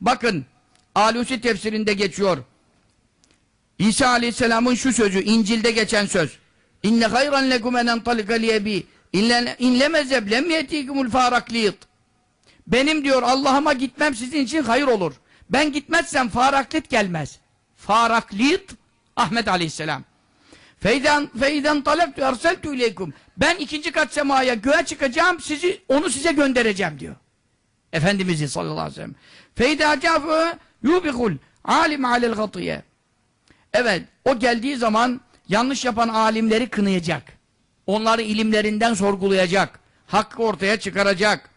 Bakın Alusi tefsirinde geçiyor. İsa Aleyhisselam'ın şu sözü İncil'de geçen söz. İnne hayran lekum en entalika liyebi inle mezheb lem farakliyat. Benim diyor Allah'ıma gitmem sizin için hayır olur. Ben gitmezsem faraklit gelmez. Faraklit Ahmet Aleyhisselam. Feyden feyden talaktu erseltu ileykum. Ben ikinci kat semaya göğe çıkacağım, sizi onu size göndereceğim diyor. Efendimiz'i sallallahu aleyhi ve sellem. Feyda yubikul alim alel gatiye. Evet, o geldiği zaman yanlış yapan alimleri kınayacak. Onları ilimlerinden sorgulayacak. Hakkı ortaya çıkaracak.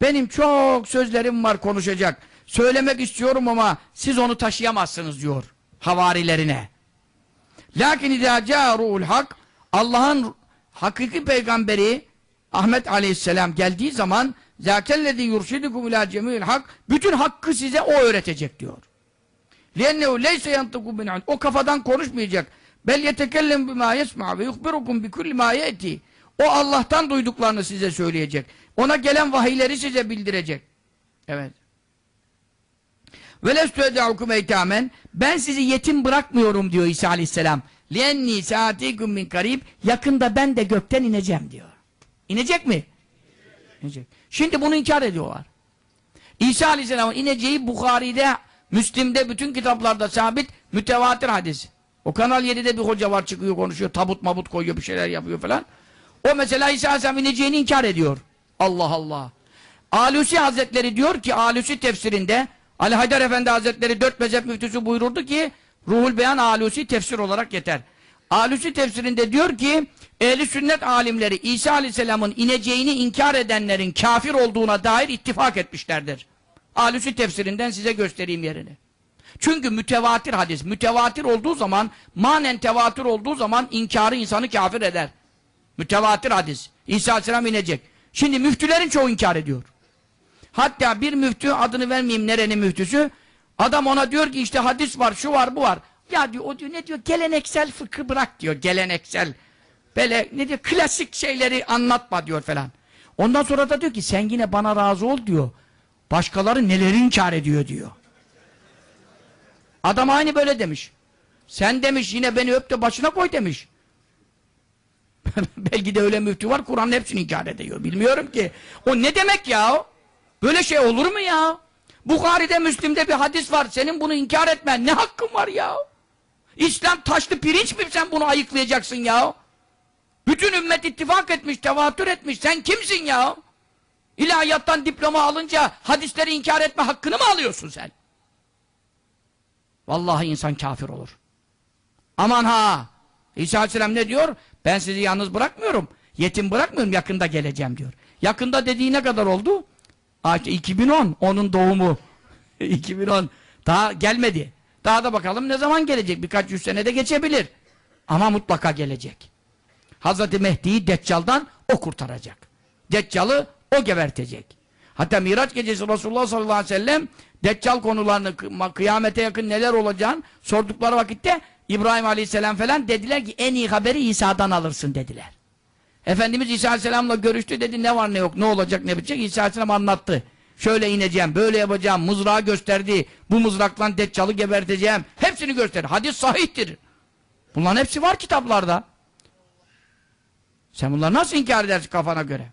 Benim çok sözlerim var konuşacak. Söylemek istiyorum ama siz onu taşıyamazsınız diyor havarilerine. Lakin idâ câru'ul hak Allah'ın hakiki peygamberi Ahmet aleyhisselam geldiği zaman zâkellezî yurşidukum ilâ cemî'il hak bütün hakkı size o öğretecek diyor. لِيَنَّهُ لَيْسَ يَنْتَقُ بِنْ O kafadan konuşmayacak. Bel yetekellem bima yesma ve yuhbirukum bi kulli ma yeti. O Allah'tan duyduklarını size söyleyecek. Ona gelen vahiyleri size bildirecek. Evet. Ve lestu ed'ukum eytamen. Ben sizi yetim bırakmıyorum diyor İsa Aleyhisselam. Lienni saatikum min karib. Yakında ben de gökten ineceğim diyor. İnecek mi? İnecek. Şimdi bunu inkar ediyorlar. İsa Aleyhisselam'ın ineceği Bukhari'de, Müslim'de, bütün kitaplarda sabit, mütevatir hadis. O Kanal 7'de bir hoca var çıkıyor konuşuyor, tabut mabut koyuyor, bir şeyler yapıyor falan. O mesela İsa Aleyhisselam ineceğini inkar ediyor. Allah Allah. Alusi Hazretleri diyor ki, Alusi tefsirinde, Ali Haydar Efendi Hazretleri dört mezhep müftüsü buyururdu ki, Ruhul Beyan Alusi tefsir olarak yeter. Alusi tefsirinde diyor ki, ehli sünnet alimleri İsa Aleyhisselam'ın ineceğini inkar edenlerin kafir olduğuna dair ittifak etmişlerdir. Alusi tefsirinden size göstereyim yerini. Çünkü mütevatir hadis, mütevatir olduğu zaman, manen tevatür olduğu zaman inkarı insanı kafir eder. Mütevatir hadis. İsa Aleyhisselam inecek. Şimdi müftülerin çoğu inkar ediyor. Hatta bir müftü, adını vermeyeyim nerenin müftüsü, adam ona diyor ki işte hadis var, şu var, bu var. Ya diyor, o diyor, ne diyor, geleneksel fıkı bırak diyor, geleneksel. Böyle, ne diyor, klasik şeyleri anlatma diyor falan. Ondan sonra da diyor ki, sen yine bana razı ol diyor. Başkaları neleri inkar ediyor diyor. Adam aynı böyle demiş. Sen demiş yine beni öp de başına koy demiş. Belki de öyle müftü var Kur'an'ın hepsini inkar ediyor. Bilmiyorum ki. O ne demek ya? Böyle şey olur mu ya? Bukhari'de Müslim'de bir hadis var. Senin bunu inkar etmen ne hakkın var ya? İslam taşlı pirinç mi sen bunu ayıklayacaksın ya? Bütün ümmet ittifak etmiş, tevatür etmiş. Sen kimsin ya? İlahiyattan diploma alınca hadisleri inkar etme hakkını mı alıyorsun sen? Vallahi insan kafir olur. Aman ha! İsa Aleyhisselam ne diyor? Ben sizi yalnız bırakmıyorum. Yetim bırakmıyorum. Yakında geleceğim diyor. Yakında dediği ne kadar oldu? Aa, işte 2010. Onun doğumu. 2010. Daha gelmedi. Daha da bakalım ne zaman gelecek. Birkaç yüz senede geçebilir. Ama mutlaka gelecek. Hazreti Mehdi'yi Deccal'dan o kurtaracak. Deccal'ı o gebertecek. Hatta Miraç gecesi Resulullah sallallahu aleyhi ve sellem Deccal konularını kı- kıyamete yakın neler olacağını sordukları vakitte İbrahim aleyhisselam falan dediler ki en iyi haberi İsa'dan alırsın dediler. Efendimiz İsa aleyhisselamla görüştü dedi ne var ne yok ne olacak ne bitecek İsa aleyhisselam anlattı. Şöyle ineceğim böyle yapacağım mızrağı gösterdi bu mızrakla Deccal'ı geberteceğim hepsini gösterdi. Hadis sahihtir. Bunların hepsi var kitaplarda. Sen bunları nasıl inkar edersin kafana göre?